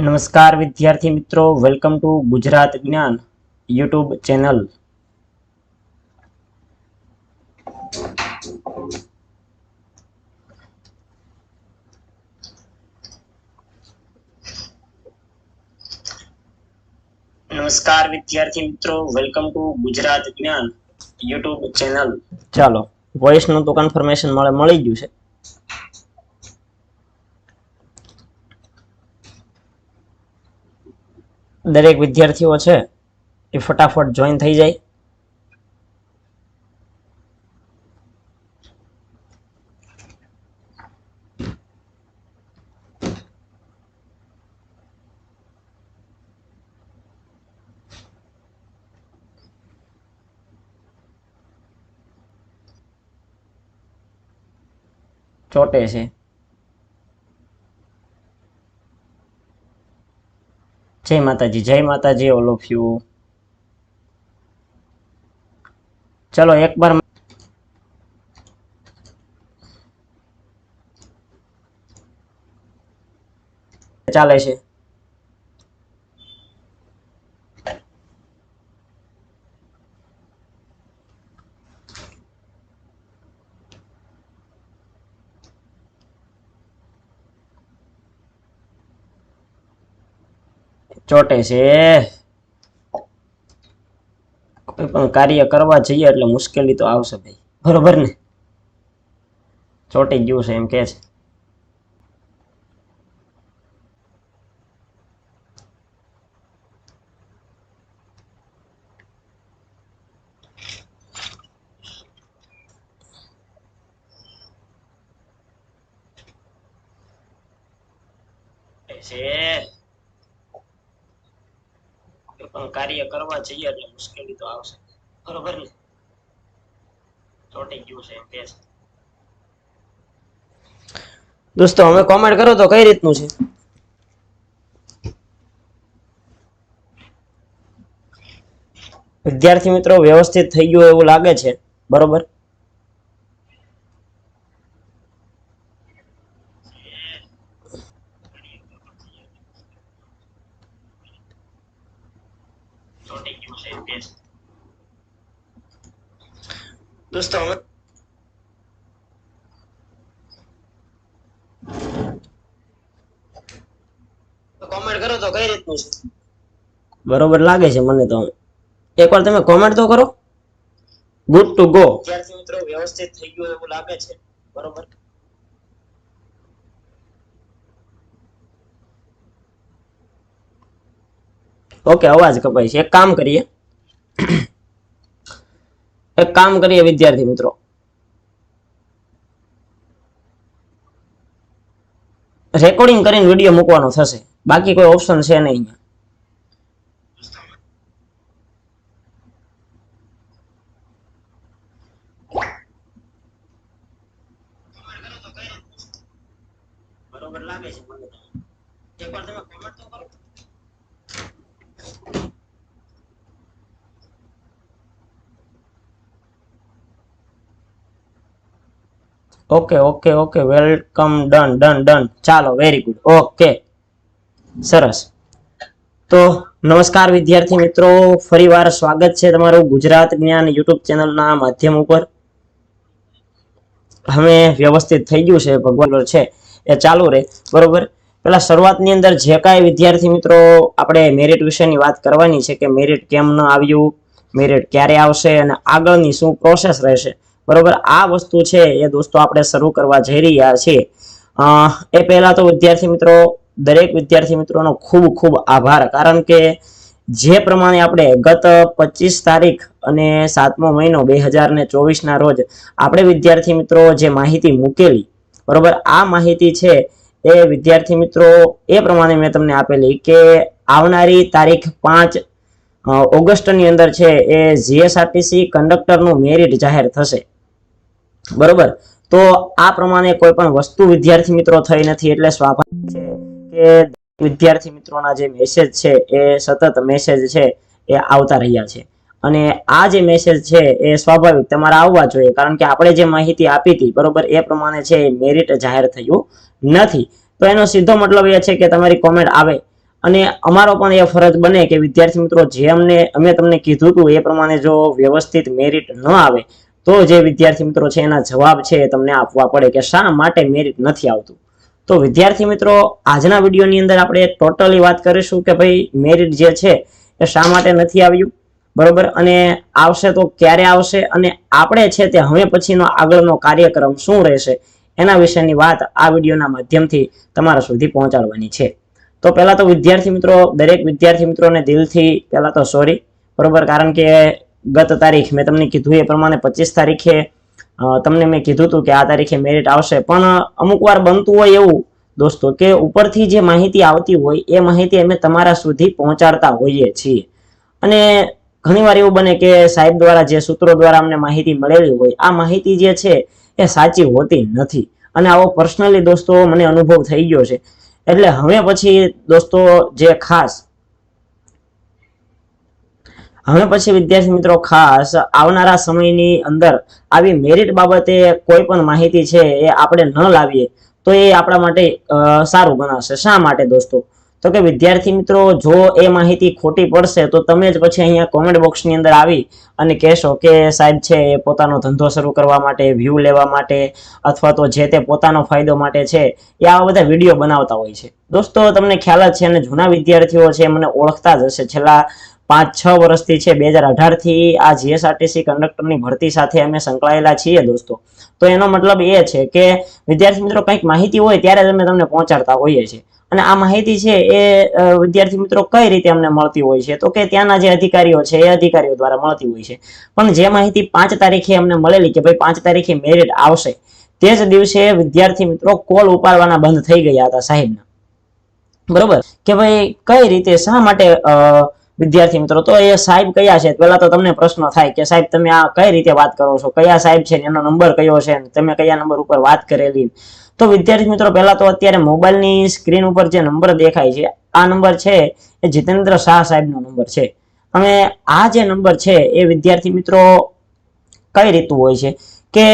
નમસ્કાર વિદ્યાર્થી મિત્રો વેલકમ ટુ ગુજરાત જ્ઞાન યુટ્યુબ ચેનલ નમસ્કાર વિદ્યાર્થી મિત્રો વેલકમ ટુ ગુજરાત જ્ઞાન યુટ્યુબ ચેનલ ચાલો વોઇસનું તો કન્ફર્મેશન મળે, મળી ગયું છે. દરેક વિદ્યાર્થીઓ છે એ ફટાફટ જોઈન થઈ જાય. ચોટે છે. જય માતાજી જય માતાજી ઓલ ઓફ યુ ચલો એક વાર ચાલે છે. ચોટે છે. કોઈ પણ કાર્ય કરવા જઈએ એટલે મુશ્કેલી તો આવશે ભાઈ. બરોબર ને? ચોટી ગયું છે એમ કે છે. પણ કાર્ય કરવા જઈએ એટલે મુશ્કેલી તો આવશે. બરોબર ને? ચોટી ગયું છે છે. દોસ્તો, અમે કોમેન્ટ કરો તો કઈ રીતનું છે? વિદ્યાર્થી મિત્રો, વ્યવસ્થિત થઈ ગયું એવું લાગે છે. બરોબર ચોટી ગયું છે એમ કે છે દોસ્તો કોમેન્ટ કરો તો કઈ રીતનું છે? બરોબર લાગે છે મને તો. એકવાર તમે કોમેન્ટ તો કરો. ગુડ ટુ ગો વિદ્યાર્થી મિત્રો વ્યવસ્થિત થઈ ગયું એવું લાગે છે. બરોબર? ઓકે અવાજ કપાય છે. એક કામ કરીએ. એક કામ કરીએ વિદ્યાર્થી મિત્રો. રેકોર્ડિંગ કરીને વીડિયો મૂકવાનો થશે. બાકી કોઈ ઓપ્શન છે નહીં અહીંયા બરોબર લાગે છે મને તો. એકવાર તમે comment તો કરો okay okay okay welcome done done done ચાલો વેરી ગુડ ઓકે સરસ. તો નમસ્કાર વિદ્યાર્થી મિત્રો. ફરીવાર સ્વાગત છે તમારું ગુજરાત જ્ઞાન યુટ્યુબ ચેનલના માધ્યમ ઉપર. હવે વ્યવસ્થિત થઈ ગયું છે, ભગવાન છે. એ ચાલુ રહે. બરોબર? પેલા શરૂઆતની અંદર જે કાંઈ વિદ્યાર્થી મિત્રો આપણે મેરિટ વિશેની વાત કરવાની છે કે મેરિટ કેમ ન આવ્યું મેરિટ ક્યારે આવશે અને આગળની શું પ્રોસેસ રહેશે. બરોબર? આ વસ્તુ છે એ દોસ્તો આપણે શરૂ કરવા જઈ રહ્યા છીએ. એ પહેલા તો વિદ્યાર્થી મિત્રો, દરેક વિદ્યાર્થી મિત્રોનો ખૂબ ખૂબ આભાર. કારણ કે જે પ્રમાણે આપણે ગત પચીસ તારીખ અને સાતમો મહિનો બે હજાર ને ચોવીસના રોજ આપણે વિદ્યાર્થી મિત્રો જે માહિતી મૂકેલી, બરોબર? આ માહિતી છે એ વિદ્યાર્થી મિત્રો, એ પ્રમાણે મેં તમને આપેલી કે આવનારી તારીખ પાંચ ઓગસ્ટની અંદર છે એ જીએસઆરટીસી કંડક્ટરનું મેરિટ જાહેર થશે. બરોબર? તો આ પ્રમાણે કોઈ પણ વસ્તુ વિદ્યાર્થી મિત્રો થઈ નથી એટલે સ્વાભાવિક છે કે વિદ્યાર્થી મિત્રોના જે મેસેજ છે એ સતત મેસેજ છે એ આવતા રહ્યા છે. અને આ જે મેસેજ છે એ સ્વાભાવિક તમારે આવવા જોઈએ કારણ કે આપણે જે માહિતી આપી હતી, બરોબર, એ પ્રમાણે છે મેરિટ જાહેર થયું નથી. તો એનો સીધો મતલબ એ છે કે તમારી કોમેન્ટ આવે. અને અમારો પણ એ ફરજ બને કે વિદ્યાર્થી મિત્રો જે અમને અમે તમને કીધું હતું એ પ્રમાણે જો વ્યવસ્થિત મેરિટ ન આવે તો જે વિદ્યાર્થી મિત્રો છે, એના જવાબ છે તમને આપવા પડે કે શા માટે મેરિટ નથી આવતું. તો વિદ્યાર્થી મિત્રો, આજના વિડીયોની અંદર આપણે ટોટલી વાત કરીશું કે ભાઈ મેરિટ જે છે, એ શા માટે નથી આવ્યું? બરોબર? અને આવશે તો ક્યારે આવશે? અને આપણે છે તે હવે પછીનો આગળનો કાર્યક્રમ શું રહેશે? એના વિશેની વાત આ વિડીયોના માધ્યમથી તમારા સુધી પહોંચાડવાની છે. તો પહેલા તો વિદ્યાર્થી મિત્રો, દરેક વિદ્યાર્થી મિત્રોને દિલથી પહેલા તો સોરી બરોબર? કારણ કે ગત તારીખ મેં તમને કીધું એ પ્રમાણે પચીસ તારીખે તમને મેં કીધું હતું કે આ તારીખે મેરિટ આવશે. પણ અમુક વાર બનતું હોય એવું, દોસ્તો, કે ઉપરથી જે માહિતી આવતી હોય, એ માહિતી અમે તમારા સુધી પહોંચાડતા હોઈએ છીએ. અને ઘણીવાર એવું બને કે સાહેબ દ્વારા જે સૂત્રો દ્વારા અમને માહિતી મળેલી હોય, આ માહિતી જે છે, એ સાચી હોતી નથી. અને આવો પર્સનલી દોસ્તો મને અનુભવ થઈ ગયો છે. એટલે હવે પછી દોસ્તો જે ખાસ હવે પછી વિદ્યાર્થી મિત્રો ખાસ આવનારા સમયની અંદર આવી મેરિટ બાબતે કોઈ પણ માહિતી છે એ આપણે ન લાવીએ, તો એ આપણા માટે સારું ગણાશે. શા માટે દોસ્તો? તો કે વિદ્યાર્થી મિત્રો, જો એ માહિતી ખોટી પડશે, તો તમે જ પછી અહીંયા કોમેન્ટ બોક્સની અંદર આવી અને કહેશો કે સાહેબ છે એ પોતાનો ધંધો શરૂ કરવા માટે વ્યૂ લેવા માટે, અથવા તો જે તે પોતાનો ફાયદો માટે છે, એ આવા બધા વીડિયો બનાવતા હોય છે. દોસ્તો, તમને ખ્યાલ જ છે અને જૂના વિદ્યાર્થીઓ છે મને ઓળખતા જ હશે. છેલ્લા પાંચ છ વર્ષથી છે બે હજાર અઢારથી આ જીએસઆરટીસી કંડક્ટરની ભરતી સાથે અમે સંકળાયેલા છીએ દોસ્તો. તો એનો મતલબ એ છે કે વિદ્યાર્થી મિત્રો કંઈક માહિતી હોય ત્યારે અમે તમને પહોંચાડતા હોઈએ છીએ. અને આ માહિતી છે એ વિદ્યાર્થી મિત્રો કઈ રીતે અમને મળતી હોય છે? તો કે ત્યાંના જે અધિકારીઓ છે એ અધિકારીઓ દ્વારા મળતી હોય છે. પણ જે માહિતી પાંચ તારીખે અમને મળેલી કે ભાઈ પાંચ તારીખે મેરિટ આવશે તે જ દિવસે વિદ્યાર્થી મિત્રો કોલ ઉપાડવાના બંધ થઈ ગયા હતા સાહેબના. બરોબર? કે ભાઈ કઈ રીતે શા માટે અ, વિદ્યાર્થી મિત્રો, તો એ સાહેબ કયા છે? પહેલા તો તમને પ્રશ્ન થાય કે સાહેબ, તમે આ કઈ રીતે વાત કરો છો? કયા સાહેબ છે એનો નંબર કયો છે? તમે કયા નંબર ઉપર વાત કરેલી? તો વિદ્યાર્થી મિત્રો, પહેલા તો અત્યારે મોબાઈલની સ્ક્રીન ઉપર જે નંબર દેખાય છે, આ નંબર છે એ જીતેન્દ્ર શાહ સાહેબનો નંબર છે. અને આ જે નંબર છે એ વિદ્યાર્થી મિત્રો કઈ રીતનું હોય છે? કે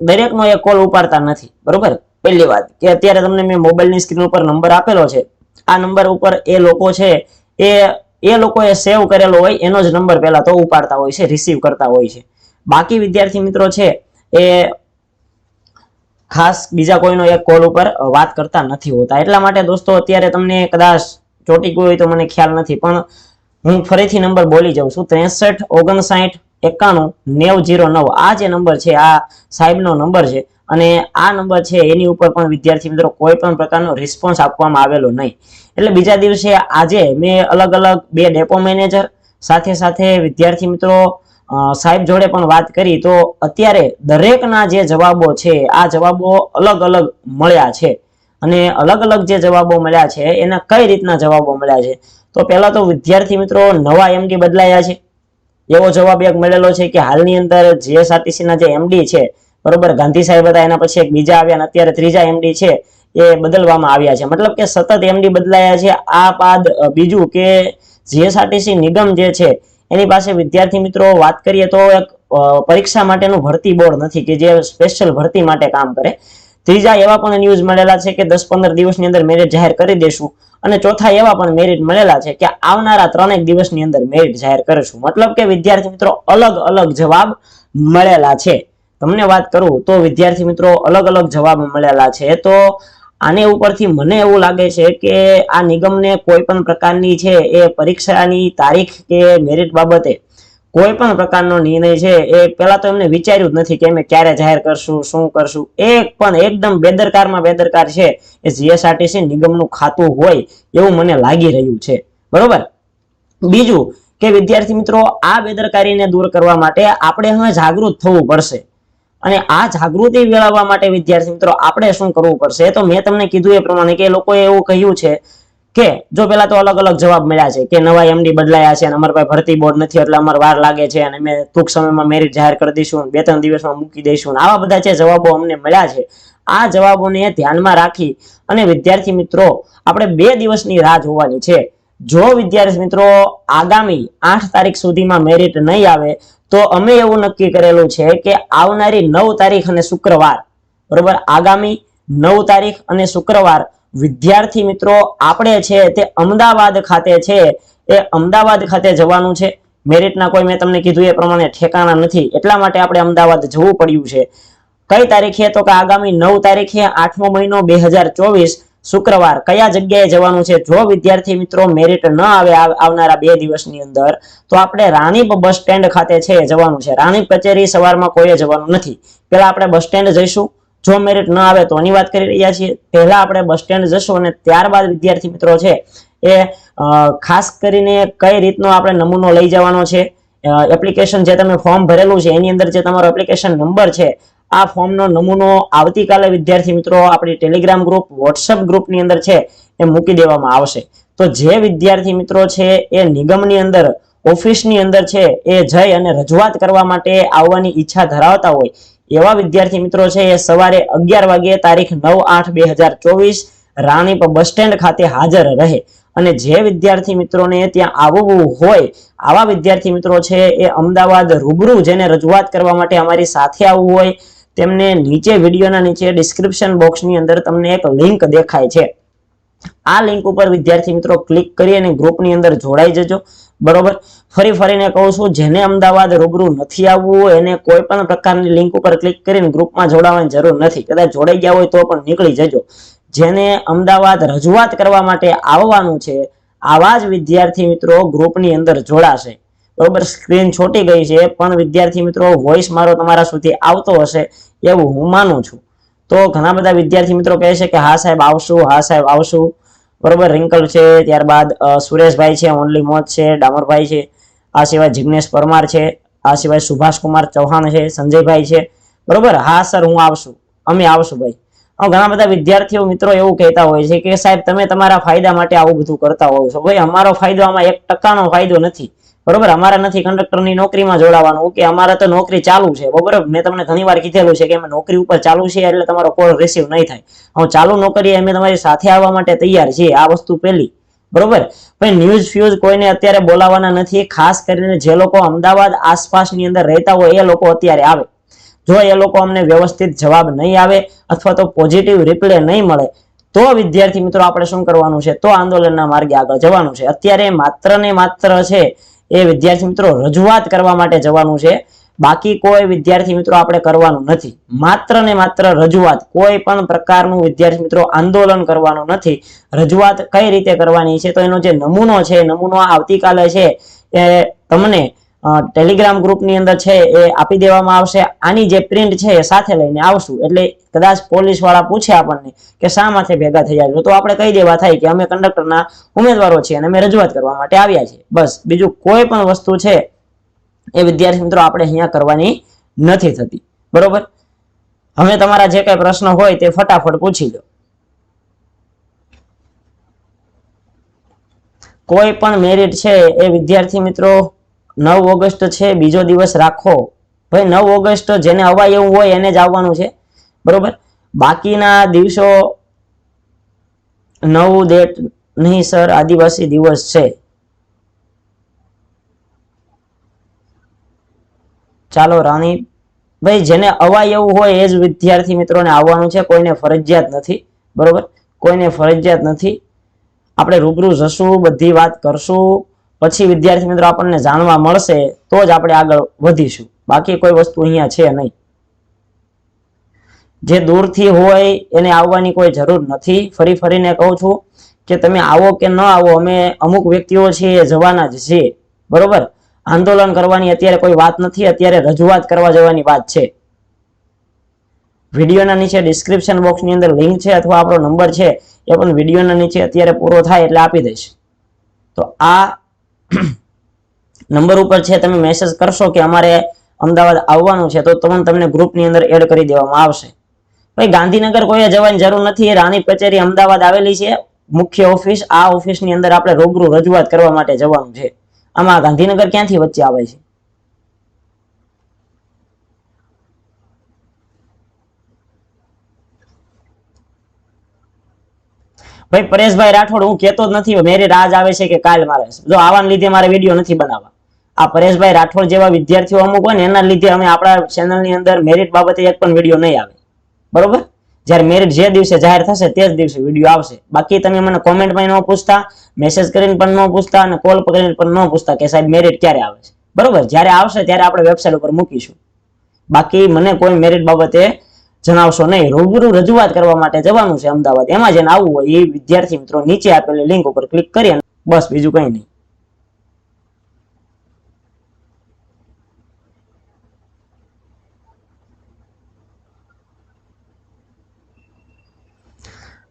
દરેકનો એ કોલ ઉપાડતા નથી, બરોબર? પહેલી વાત કે અત્યારે તમને મેં મોબાઈલની સ્ક્રીન ઉપર નંબર આપેલો છે. આ નંબર ઉપર એ લોકો છે એ એ લોકોએ સેવ કરેલો હોય, એનો જ નંબર પહેલા તો ઉપાડતા હોય છે રિસીવ કરતા હોય છે. બાકી વિદ્યાર્થી મિત્રો છે, એ ખાસ બીજા કોઈનો એક કોલ ઉપર વાત કરતા નથી હોતા. એટલા માટે દોસ્તો, અત્યારે તમને કદાચ ચોટી ગયું હોય તો મને ખ્યાલ નથી, પણ હું ફરીથી નંબર બોલી જાઉં છું. ત્રેસઠ ઓગણસાઠ એકાણું નેવ જીરો નવ. આ જે નંબર છે, આ સાહેબનો નંબર છે અને આ નંબર છે, એની ઉપર પણ વિદ્યાર્થી મિત્રો કોઈ પણ પ્રકારનો રિસ્પોન્સ આપવામાં આવેલો નહીં. એટલે બીજા દિવસે આજે મેં અલગ અલગ બે ડેપો મેનેજર સાથે સાથે વિદ્યાર્થી મિત્રો સાહેબ જોડે પણ વાત કરી. તો અત્યારે દરેકના જે જવાબો છે, આ જવાબો અલગ અલગ મળ્યા છે અને અલગ અલગ જે જવાબો મળ્યા છે, એના કઈ રીતના જવાબો મળ્યા છે? તો પહેલા તો વિદ્યાર્થી મિત્રો નવા એમડી બદલાયા છે. એવો જવાબ એક મળેલો છે કે હાલની અંદર જીએસઆરટીસી ના જે એમડી છે, બરોબર, ગાંધી સાહેબ હતા, એના પછી એક બીજા આવ્યા અત્યારે ત્રીજા એમડી છે, એ બદલવામાં આવ્યા છે. મતલબ કે સતત એમડી બદલાયા છે. આ બાદ બીજું કે જીએસઆરટીસી નિગમ જે છે, એની પાસે વિદ્યાર્થી મિત્રો વાત કરીએ તો એક પરીક્ષા માટેનું ભરતી બોર્ડ નથી કે જે સ્પેશિયલ ભરતી માટે કામ કરે. ત્રીજા એવા પણ ન્યૂઝ મળેલા છે કે દસ પંદર દિવસની અંદર મેરિટ જાહેર કરી દેશું. અને ચોથા એવા પણ મેરિટ મળેલા છે કે આવનારા ત્રણેક દિવસની અંદર મેરિટ જાહેર કરીશું. મતલબ કે વિદ્યાર્થી મિત્રો અલગ અલગ જવાબ મળેલા છે. તમને વાત કરું તો વિદ્યાર્થી મિત્રો અલગ અલગ જવાબ મળેલા છે. તો આને ઉપરથી મને એવું લાગે છે કે આ નિગમને કોઈ પણ પ્રકારની છે એ પરીક્ષાની તારીખ કે મેરિટ બાબતે કોઈ પણ પ્રકારનો નિર્ણય છે એ પહેલા તો એમને વિચાર્યું જ નથી કે અમે ક્યારે જાહેર કરશું, શું કરશું. એક પણ એકદમ બેદરકારમાં બેદરકાર છે એ જીએસઆરટીસી નિગમનું ખાતું હોય એવું મને લાગી રહ્યું છે. બરોબર? બીજું કે વિદ્યાર્થી મિત્રો, આ બેદરકારીને દૂર કરવા માટે આપણે હવે જાગૃત થવું પડશે. અને આ જાગૃતિ મેળવવા માટે વિદ્યાર્થી મિત્રો, આપણે શું કરવું પડશે? તો મેં તમને કીધું એ પ્રમાણે કે લોકોએ એવું કહ્યું છે કે જો પેલા તો અલગ અલગ જવાબ મળ્યા છે કે નવા એમડી બદલાયા છે અને અમારા પાસે ભરતી બોર્ડ નથી, એટલે અમારે વાર લાગે છે અને અમે ટૂંક સમયમાં મેરિટ જાહેર કરી દઈશું બે ત્રણ દિવસમાં મૂકી દઈશું. આવા બધા જે જવાબો અમને મળ્યા છે, આ જવાબોને ધ્યાનમાં રાખી અને વિદ્યાર્થી મિત્રો, આપણે બે દિવસની રાહ જોવાની છે. જો વિદ્યાર્થી મિત્રો આગામી આઠ તારીખ સુધીમાં મેરિટ નહીં આવે, તો અમે એવું નક્કી કરેલું છે કે આવનારી નવ તારીખ અને શુક્રવાર, બરોબર? આગામી નવ તારીખ અને શુક્રવાર વિદ્યાર્થી મિત્રો, આપણે છે તે અમદાવાદ ખાતે છે, એ અમદાવાદ ખાતે જવાનું છે. મેરિટના કોઈ મેં તમને કીધું એ પ્રમાણે ઠેકાણા નથી. એટલા માટે આપણે અમદાવાદ જવું પડ્યું છે. કઈ તારીખે તો કે આગામી નવ તારીખે, આઠમો મહિનો બે શુક્રવાર. કયા જગ્યાએ જવાનું છે? જો વિદ્યાર્થી મિત્રો મેરિટ ન આવે આવનારા બે દિવસની અંદર, તો આપણે રાણીપ બસ સ્ટેન્ડ ખાતે છે જવાનું છે. રાણીપ કચેરી સવારમાં કોઈએ જવાનું નથી. પેલા આપણે બસ સ્ટેન્ડ જઈશું. જો મેરિટ ન આવે તો એની વાત કરી રહ્યા છીએ. પહેલા આપણે બસ સ્ટેન્ડ જશું અને ત્યારબાદ વિદ્યાર્થી મિત્રો છે એ ખાસ કરીને કઈ રીતનો આપણે નમૂનો લઈ જવાનો છે એપ્લિકેશન જે તમે ફોર્મ ભરેલું છે, એની અંદર જે તમારો એપ્લિકેશન નંબર છે, આ ફોર્મનો નમૂનો આવતીકાલે વિદ્યાર્થી મિત્રો આપણી ટેલિગ્રામ ગ્રુપ વોટ્સઅપ ગ્રુપની અંદર છે એ મૂકી દેવામાં આવશે. તો જે વિદ્યાર્થી મિત્રો છે એ નિગમની અંદર, ઓફિસની અંદર છે એ જઈ અને રજૂઆત કરવા માટે આવવાની ઈચ્છા ધરાવતા હોય એવા વિદ્યાર્થી મિત્રો છે, એ સવારે અગિયાર વાગે તારીખ નવ આઠ બે હજાર રાણીપ બસ સ્ટેન્ડ ખાતે હાજર રહે. અને જે વિદ્યાર્થી મિત્રોને ત્યાં આવવું હોય, આવા વિદ્યાર્થી મિત્રો છે, એ અમદાવાદ રૂબરૂ જેને રજૂઆત કરવા માટે અમારી સાથે આવવું હોય, તેમને નીચે વિડીયોના નીચે ડિસ્ક્રિપ્શન બોક્સની અંદર તમને એક લિંક દેખાય છે. આ લિંક ઉપર વિદ્યાર્થી મિત્રો ક્લિક કરી અને ગ્રુપની અંદર જોડાઈ જજો. બરોબર? ફરી ફરીને કહું છું, જેને અમદાવાદ રૂબરૂ નથી આવવું એને કોઈ પણ પ્રકારની લિંક ઉપર ક્લિક કરીને ગ્રુપમાં જોડાવાની જરૂર નથી. કદાચ જોડાઈ ગયા હોય તો પણ નીકળી જજો. જેને અમદાવાદ રજૂઆત કરવા માટે આવવાનું છે, આવા જ વિદ્યાર્થી મિત્રો ગ્રુપની અંદર જોડાશે. બરોબર? સ્ક્રીન છોટી ગઈ છે, પણ વિદ્યાર્થી મિત્રો વોઇસ મારો તમારા સુધી આવતો હશે એવું હું માનું છું. તો ઘણા બધા વિદ્યાર્થી મિત્રો કહે છે કે, હા સાહેબ, આવશું, હા સાહેબ, આવશું. બરોબર, રિંકલ છે, ત્યારબાદ સુરેશભાઈ છે, ઓનલી મોત છે, ડામરભાઈ છે, આ સિવાય જિગ્નેશ પરમાર છે, આ સિવાય સુભાષ કુમાર ચૌહાણ છે, સંજયભાઈ છે, બરોબર? હા, સર, હું આવશું. અમે આવશું ભાઈ. ઘણા બધા વિદ્યાર્થીઓ, મિત્રો, એવું કહેતા હોય છે કે સાહેબ, તમે તમારા ફાયદા માટે આવું બધું કરતા હોવ છો. ભાઈ, અમારો ફાયદો આમાં એક ટકાનો ફાયદો નથી. બરોબર? અમારે નથી કંડક્ટરની નોકરીમાં જોડાવાનું. કે અમારે તો નોકરી ચાલુ છે, બરોબર? મેં તમને ઘણી વાર કીધેલું છે કે અમે નોકરી ઉપર ચાલુ છે એટલે તમારો કોલ રિસીવ નહીં થાય. હું ચાલુ નોકરી અમે તમારી સાથે આવવા માટે તૈયાર છીએ, આ વસ્તુ પહેલી. બરોબર? ભાઈ ન્યૂઝ ફ્યુઝ કોઈને અત્યારે બોલાવાના નથી, ખાસ કરીને જે લોકો અમદાવાદ આસપાસની અંદર રહેતા હોય, એ લોકો અત્યારે આવે. જો એ લોકો અમને વ્યવસ્થિત જવાબ નહીં આવે અથવા તો પોઝિટિવ રિપ્લે નહીં મળે, તો વિદ્યાર્થી મિત્રો, આપણે શું કરવાનું છે? તો આંદોલનના માર્ગે આગળ જવાનું છે. અત્યારે માત્ર ને માત્ર છે એ વિદ્યાર્થી મિત્રો રજૂઆત કરવા માટે જવાનું છે. બાકી કોઈ વિદ્યાર્થી મિત્રો આપણે કરવાનું નથી. માત્ર ને માત્ર રજૂઆત, કોઈ પણ પ્રકારનું વિદ્યાર્થી મિત્રો આંદોલન કરવાનું નથી. રજૂઆત કઈ રીતે કરવાની છે? તો એનો જે નમૂનો છે નમૂનો આવતીકાલે છે એ તમને ટેલિગ્રામ ગ્રુપની અંદર છે એ આપી દેવામાં આવશે. આની જે પ્રિન્ટ છે એ સાથે લઈને આવશું. એટલે કદાચ પોલીસવાળા પૂછે આપણને કે શા માટે ભેગા થઈ જાય તો આપણે કહી દેવા થાય કે અમે કંડક્ટરના ઉમેદવારો છીએ અને અમે રજૂઆત કરવા માટે આવ્યા છીએ. બસ. બીજું કોઈ પણ વસ્તુ છે એ વિદ્યાર્થી મિત્રો આપણે અહીંયા કરવાની નથી થતી. બરોબર? હવે તમારા જે કઈ પ્રશ્ન હોય તે ફટાફટ પૂછી લો. કોઈ પણ મેરિટ છે એ વિદ્યાર્થી મિત્રો નવ ઓગસ્ટ છે, બીજો દિવસ રાખો. ભાઈ, નવ ઓગસ્ટ જેને અવાય એવું હોય એને જ આવવાનું છે. બરોબર? બાકીના દિવસો નવ ડેટ નહીં સર આદિવાસી દિવસ છે. ચાલો, રાણી. ભાઈ, જેને અવાય એવું હોય એ જ વિદ્યાર્થી મિત્રોને આવવાનું છે. કોઈને ફરજિયાત નથી. બરોબર? કોઈને ફરજિયાત નથી. આપણે રૂબરૂ જશું, બધી વાત કરશું. પછી વિદ્યાર્થી મિત્રો આપણને જાણવા મળશે, તો જ આપણે આગળ વધીશું. બાકી કોઈ વસ્તુ અહીંયા છે નહીં. જે દૂરથી હોય એને આવવાની કોઈ જરૂર નથી. ફરી ફરીને કહું છું કે તમે આવો કે ન આવો, અમે અમુક વ્યક્તિઓ છે એ જવાના જ છીએ બરોબર? આંદોલન કરવાની અત્યારે કોઈ વાત નથી, અત્યારે રજૂઆત કરવા જવાની વાત છે. વિડીયોના નીચે ડિસ્ક્રિપ્શન બોક્સની અંદર લિંક છે અથવા આપણો નંબર છે, એ પણ વિડીયોના નીચે અત્યારે પૂરો થાય એટલે આપી દઈશ. તો આ નંબર ઉપર છે, તમે મેસેજ કરશો કે અમારે અમદાવાદ આવવાનું છે, તો તમને તમને ગ્રુપની અંદર એડ કરી દેવામાં આવશે. ભાઈ, ગાંધીનગર કોઈએ જવાની જરૂર નથી રાણી કચેરી અમદાવાદ આવેલી છે. મુખ્ય ઓફિસ, આ ઓફિસની અંદર આપણે રૂબરૂ રજૂઆત કરવા માટે જવાનું છે. આમાં ગાંધીનગર ક્યાંથી વચ્ચે આવે છે? ભાઈ, પરેશભાઈ રાઠોડ, હું કહેતો નથી મેરિટ રાજ આવે છે કે કાલ મારે જો આવાને લીધે મારે વીડિયો નથી બનાવવા. આ પરેશભાઈ રાઠોડ જેવા વિદ્યાર્થીઓ અમુક હોય ને, એના લીધે અમે આપણા ચેનલની અંદર મેરિટ બાબતે એક પણ વીડિયો નહીં આવે. બરોબર? જ્યારે મેરિટ જે દિવસે જાહેર થશે, તે જ દિવસે વીડિયો આવશે. બાકી તમે મને કોમેન્ટમાં ન પૂછતા મેસેજ કરીને પણ ન પૂછતા અને કોલ કરીને પણ ન પૂછતા કે સાહેબ મેરિટ ક્યારે આવે છે. બરોબર? જ્યારે આવશે, ત્યારે આપણે વેબસાઇટ ઉપર મૂકીશું. બાકી મને કોઈ મેરિટ બાબતે જણાવશો નહીં. રૂબરૂ રજૂઆત કરવા માટે જવાનું છે અમદાવાદ. એમાં જેને આવવું હોય એ વિદ્યાર્થી મિત્રો નીચે આપેલી લિંક ઉપર ક્લિક કરી બસ બીજું કંઈ નહીં.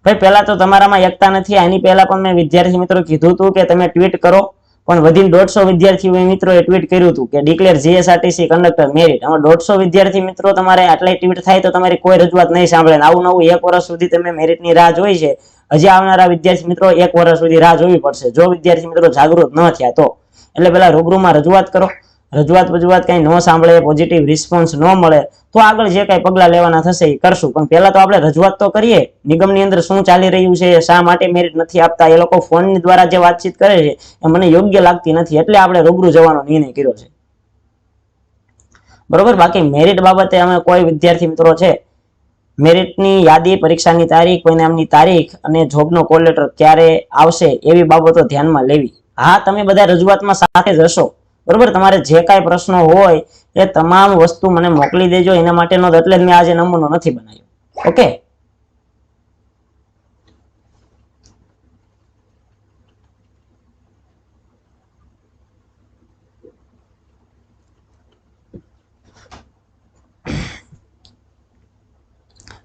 ભાઈ, પહેલા તો તમારામાં એકતા નથી. આની પહેલા પણ મેં વિદ્યાર્થી મિત્રો કીધું હતું કે તમે ટ્વીટ કરો. પણ વધીને દોઢસો વિદ્યાર્થી મિત્રોએ ટ્વીટ કર્યું હતું કે ડિક્લેર જીએસઆરટીસી કંડક્ટર મેરિટ આમાં દોઢસો વિદ્યાર્થી મિત્રો તમારે આટલા ટ્વીટ થાય તો તમારી કોઈ રજૂઆત નહીં સાંભળે. આવું નવું એક વર્ષ સુધી તમે મેરિટની રાહ જોઈ છે. હજી આવનારા વિદ્યાર્થી મિત્રો એક વર્ષ સુધી રાહ જોવી પડશે. જો વિદ્યાર્થી મિત્રો જાગૃત ન થયા તો. એટલે પેલા રૂબરૂમાં રજૂઆત કરો. રજૂઆત રજૂઆત કઈ ન સાંભળે પોઝિટિવ રિસ્પોન્સ ન મળે, તો આગળ જે કઈ પગલા લેવાના થશે એ કરશું. પણ પહેલાં તો આપણે રજૂઆત તો કરીએ, નિગમની અંદર શું ચાલી રહ્યું છે, શા માટે મેરિટ નથી આપતા, એ લોકો ફોન દ્વારા જે વાતચીત કરે છે, એ મને યોગ્ય લાગતી નથી, એટલે આપણે રૂબરૂ જવાનો નિર્ણય કર્યો છે. બરોબર? બાકી મેરિટ બાબતે અમે કોઈ વિદ્યાર્થી મિત્રો છે મેરિટની યાદી, પરીક્ષાની તારીખ, પરિણામની તારીખ અને જોબનો કોલ લેટર ક્યારે આવશે એવી બાબતો ધ્યાનમાં લેવી. હા, તમે બધા રજૂઆતમાં સાથે જ હશો. બરોબર? તમારે જે કાંઈ પ્રશ્નો હોય એ તમામ વસ્તુ મને મોકલી દેજો. એના માટેનો એટલે મેં આજે નમૂનો નથી બનાવ્યો. ઓકે?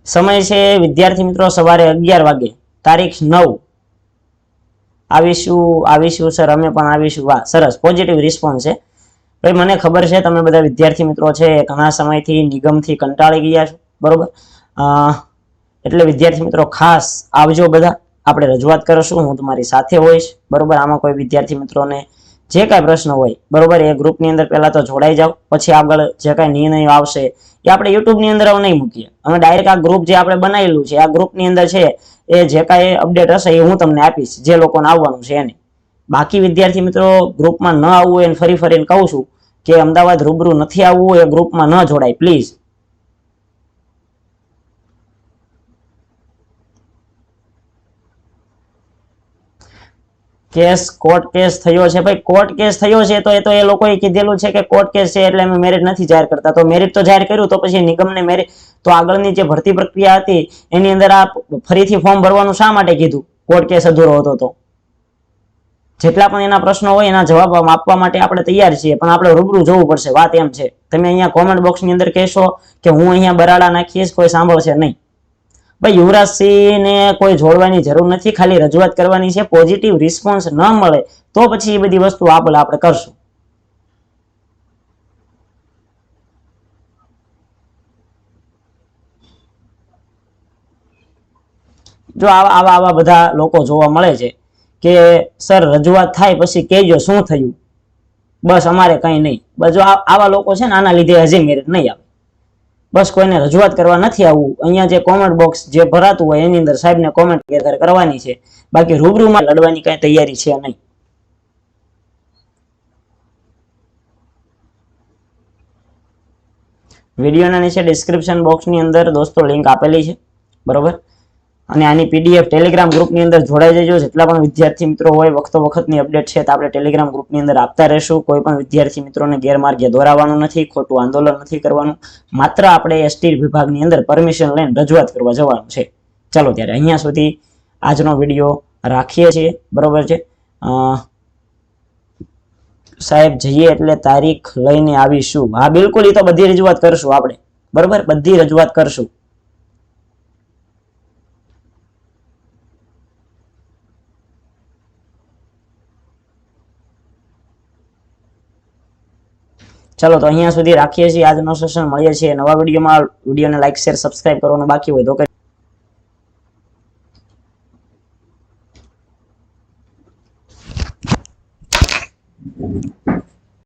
સમય છે, વિદ્યાર્થી મિત્રો, સવારે અગિયાર વાગે. તારીખ નવ. આવીશું આવીશું સર અમે પણ આવીશું. વાહ, સરસ. પોઝિટિવ રિસ્પોન્સ છે. ભાઈ, મને ખબર છે, તમે બધા વિદ્યાર્થી મિત્રો છે, ઘણા સમયથી, નિગમથી કંટાળી ગયા છો. બરોબર? એટલે વિદ્યાર્થી મિત્રો, ખાસ આવજો બધા. આપણે રજૂઆત કરશું. હું તમારી સાથે હોઈશ. બરોબર? આમાં કોઈ વિદ્યાર્થી મિત્રોને જે કાંઈ પ્રશ્ન હોય, બરોબર, એ ગ્રુપની અંદર પહેલા તો જોડાઈ જાઓ, પછી આગળ જે કાંઈ નિર્ણયો આવશે એ આપણે યુટ્યુબની અંદર નહીં મૂકીએ. અમે ડાયરેક્ટ આ ગ્રુપ જે આપણે બનાવેલું છે, આ ગ્રુપની અંદર છે, એ જે કાંઈ અપડેટ હશે એ હું તમને આપીશ, જે લોકોને આવવાનું છે એને. બાકી વિદ્યાર્થી મિત્રો ગ્રુપમાં ન આવવું એને ફરી ફરીને કહું છું કે અમદાવાદ રૂબરૂ નથી આવવું, એ ગ્રુપમાં ન જોડાય પ્લીઝ કેસ, કોર્ટ કેસ થયો છે. ભાઈ, કોર્ટ કેસ થયો છે તો એ તો એ લોકોએ કીધેલું છે કે કોર્ટ કેસ છે એટલે અમે મેરિટ નથી જાહેર કરતા. તો મેરિટ તો જાહેર કર્યું તો પછી નિગમને મેરિટ તો આગળની જે ભરતી પ્રક્રિયા હતી એની અંદર આ ફરીથી ફોર્મ ભરવાનું શા માટે કીધું? કોર્ટ કેસ અધૂરો હતો તો. જેટલા પણ એના પ્રશ્નો હોય એના જવાબ આપવા માટે આપણે તૈયાર છીએ. પણ આપણે રૂબરૂ જોવું પડશે. વાત એમ છે. તમે અહીંયા કોમેન્ટ બોક્સની અંદર કહેશો કે હું અહીંયા બરાડા નાખીશ કોઈ સાંભળશે નહીં. ભાઈ યુવરાજસિંહ ને કોઈ જોડવાની જરૂર નથી, ખાલી રજૂઆત કરવાની છે પોઝિટિવ રિસ્પોન્સ ન મળે, તો પછી એ બધી વસ્તુ આપણે આપણે કરશું. જો આવા આવા આવા બધા લોકો જોવા મળે છે કે, સર, રજૂઆત થાય પછી કહેજો શું થયું? બસ અમારે કંઈ નહીં. બસ જો આવા લોકો છે ને, આના લીધે હજી મેરેજ નહીં આવે. બસ કોઈને રજૂઆત કરવા નથી આવવું અહીંયા જે કોમેન્ટ બોક્સ જે ભરાતું હોય, એની અંદર સાહેબને કોમેન્ટ કરવાની છે. બાકી રૂબરૂમાં લડવાની કાંઈ તૈયારી છે નહીં. વિડીયોના નીચે ડિસ્ક્રિપ્શન બોક્સની અંદર દોસ્તો લિંક આપેલી છે. બરોબર? અને આની પીડીએફ ટેલિગ્રામ ગ્રુપની અંદર જોડાઈ જજો. જેટલા પણ વિદ્યાર્થી મિત્રો હોય, વખતો વખતની અપડેટ છે, તો આપણે ટેલિગ્રામ ગ્રુપની અંદર આપતા રહેશું. કોઈ પણ વિદ્યાર્થી મિત્રોને ગેરમાર્ગે દોરાવાનું નથી, ખોટું આંદોલન નથી કરવાનું. માત્ર આપણે એસટી વિભાગની અંદર પરમિશન લઈને રજૂઆત કરવા જવાનું છે. ચાલો ત્યારે અહીંયા સુધી આજનો વીડિયો રાખીએ છીએ. બરોબર છે? સાહેબ, જઈએ એટલે તારીખ લઈને આવીશું. હા, બિલકુલ એ તો બધી રજૂઆત કરશું આપણે. બરોબર? બધી રજૂઆત કરશું. ચાલો, તો અહીંયા સુધી રાખીએ છીએ આજનો સેશન મળીએ છીએ નવા વિડીયોમાં. વિડીયોને લાઇક શેર સબસ્ક્રાઇબ કરવાનું બાકી હોય તો